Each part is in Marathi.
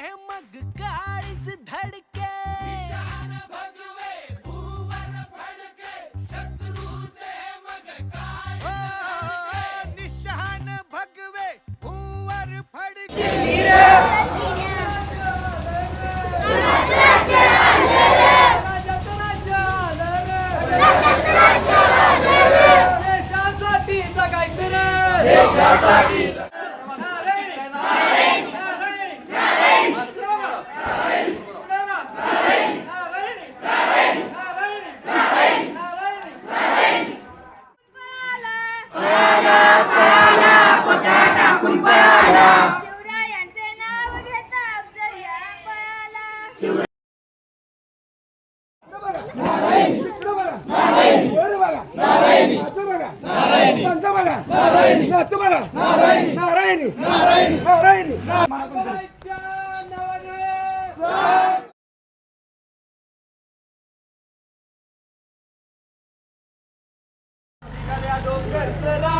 मग काळीच धडक डोंगर चला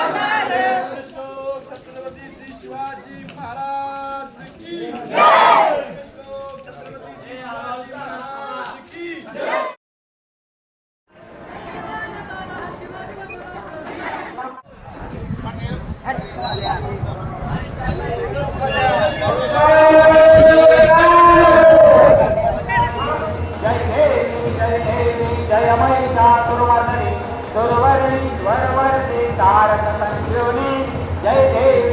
जय देवी जय मैता दुर्वर्धनी दुर्वर्णी द्वरवर्ती तारक संजीवनी जय देवी